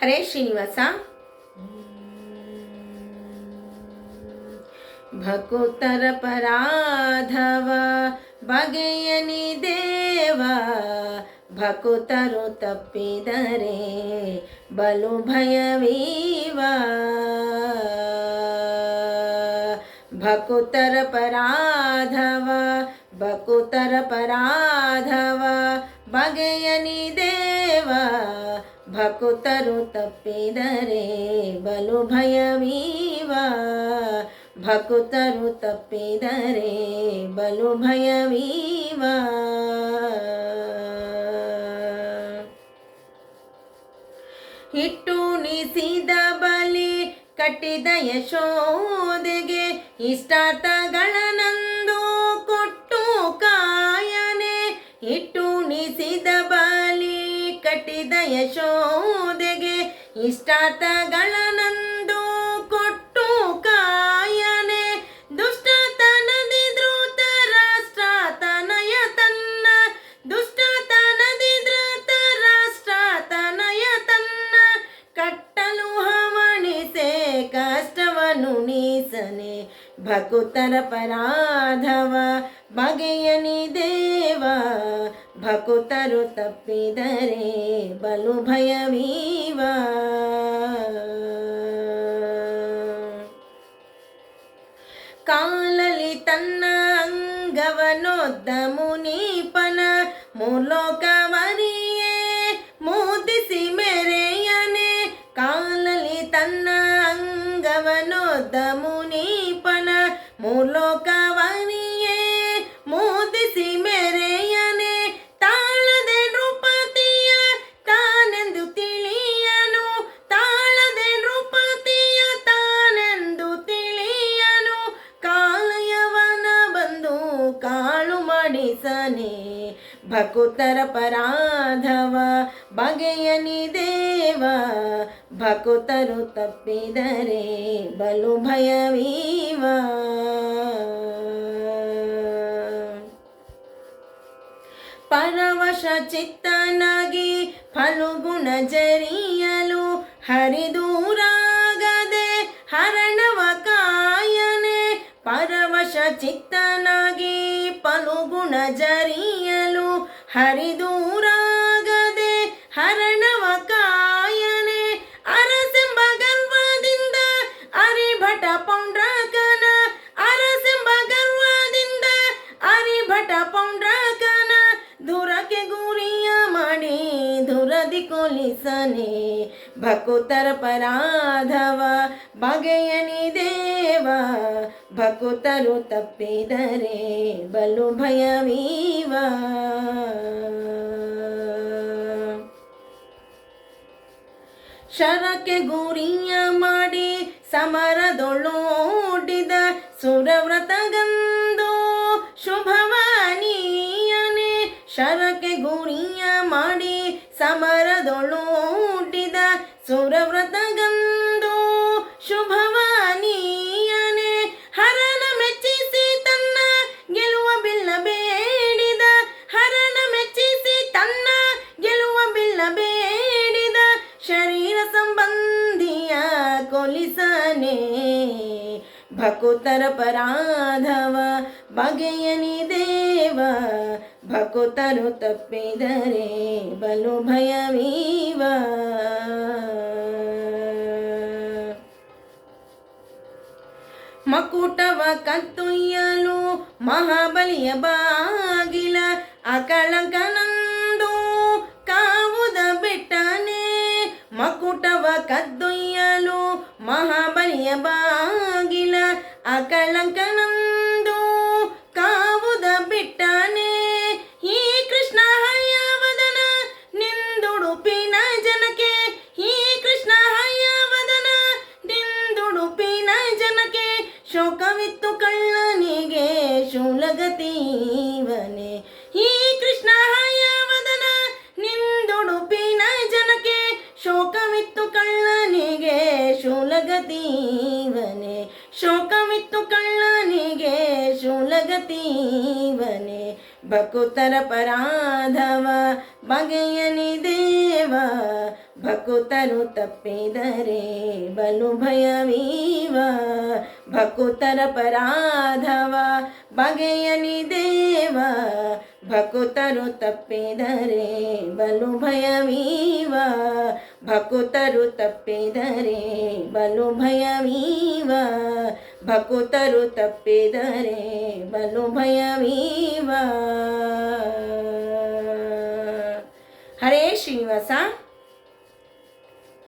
ಹರೇ ಶ್ರೀನಿವಾಸ ಭಕುತರ ಪರಾಧವ ಬಗೆಯನಿ ದೇವ ಭಕುತರು ತಪ್ಪಿದರೆ ಬಲು ಭಯವೀವ ಭಕುತರ ಪರಾಧವ ಭಕುತರ ಪರಾಧವ ಬಗೆಯನಿ ದೇವ ಭಕುತರು ತಪ್ಪಿದರೆ ಬಲು ಭಯವೀವ. ಭಕುತರು ತಪ್ಪಿದರೆ ಬಲು ಭಯವೀವ. ಹಿಟ್ಟು ನಿಸಿದ ಬಲಿ ಕಟ್ಟಿದ ಯಶೋದೆಗೆ ಇಷ್ಟಾರ್ಥಗಳನ್ನಂದು ಯಶೋದೆಗೆ ನಂದು ಕೊಟ್ಟು ಕಾಯನೆ. ದುಷ್ಟತನದಿ ಧೃತ ರಾಷ್ಟ್ರತನಯ ತನ್ನ. ದುಷ್ಟತನದಿ ಧೃತ ರಾಷ್ಟ್ರತನಯ ತನ್ನ. ಕಟ್ಟಲು ಹವಣಿಸೆ ಕಷ್ಟವನ್ನು ನೀಸನೆ ಭಕುತರ ಪರಾಧವ ಬಗೆಯನಿ ದೇವ. ಭಕುತರು ತಪ್ಪಿದರೆ ಬಲು ಭಯವೀವ. ಕಾಲಲಿ ತನ್ನ ಅಂಗವನೊದ್ದ ಮುನೀಪನ ಮೂಲೋಕವರಿಯೇ ಮೂದಿಸಿ ಮೆರೆಯನೆ. ಕಾಲಲಿ ತನ್ನ ಅಂಗವನೊದ್ದ ಮುನೀಪನ ಮೂಲೋಕವರಿಯೇ ಮಾಡಿಸನೆ ಭಕುತರ ಪರಾಧವ ಬಗೆಯನಿ ದೇವ, ಭಕುತರು ತಪ್ಪಿದರೆ ಬಲು ಭಯವೀವ. ಪರವಶ ಚಿತ್ತನಾಗಿ ಫಲುಗುಣ ಜರಿಯಲು ಹರಿದೂರಾಗದೆ ಹರಣವ ಕಾಯನೆ. ಪರವಶ ಚಿತ್ತನಾಗಿ ಫಲುಗುಣ ಜರಿಯಲು ಹರಿದೂರಾಗದೆ ದುರದಿ ಕೊಲಿಸನೆ ಭಕುತರ ಪರಾಧವ, ಬಗೆಯನಿ ದೇವ. ಭಕುತರು ತಪ್ಪಿದರೆ ಬಲು ಭಯವೀವ ಶರಕ್ಕೆ ಗುರಿಯ ಮಾಡಿ ಸಮರದೊಳೋಡಿದ ಸುರವ್ರತಗಂದು ಶುಭವಾನಿಯನೆ. ಶರಕ್ಕೆ ಗುರಿಯ ಮಾಡಿ ಸಮರದೊಳೋಡಿದ ಸುರವ್ರತಗಂದು ಶುಭವಾನಿಯನೆ. ಹರನ ಮೆಚ್ಚಿಸಿ ತನ್ನ ಗೆಲುವ ಬಿಲ್ಲ ಬೇಡಿದ. ಹರನ ಮೆಚ್ಚಿಸಿ ತನ್ನ ಗೆಲುವ ಬಿಲ್ಲ ಬೇಡಿದ. ಶರೀರ ಸಂಬಂಧಿಯ ಕೊಲಿಸನೆ. ಭಕುತರ ಪರಾಧವ ಬಗೆಯನಿ ದೇವ. ಭಕುತರು ತಪ್ಪಿದರೆ ಬಲು ಭಯವೀವ ಮಕುಟವ ಕತ್ತೊಯ್ಯಲು ಮಹಾಬಲಿಯ ಬಾಗಿಲ ಅಕಳಂಕನಂದು ಕಾವುದ ಬೆಟ್ಟನೆ ಮಕುಟವ ಕದ್ದೊಯ್ಯಲು ಮಹಾಬಲಿಯ ಬಾಗಿಲ ಅಕಳಂಕನಂದು ಈ ಕೃಷ್ಣ ಹಯ್ಯವದನ ನಿಂದುಡುಪಿನ ಜನಕ್ಕೆ ಶೋಕವಿತ್ತು ಕಳ್ಳನಿಗೆ ಶೂಲಗತೀವನೆ. ಶೋಕವಿತ್ತು ಕಳ್ಳನಿಗೆ ಶೂಲಗತೀವನೆ. ಭಕುತರ ಪರಾಧವ ಬಗೆಯನಿ ದೇವ ಭಕುತರು ತಪ್ಪಿದರೆ ಬಲು ಭಯವೀವ? ಭಕುತರ ಪರಾಧವ ಬಗೆಯನಿ ದೇವ? ಭಕುತರು ತಪ್ಪಿದರೆ ಬಲು ಭಯವೀವ? ಭಕುತರು ತಪ್ಪಿದರೆ ಬಲು ಭಯವೀವ? ಭಕುತರು ತಪ್ಪಿದರೆ ಬಲು ಭಯವೀವ? ಹರೇ ಶ್ರೀನಿವಾಸ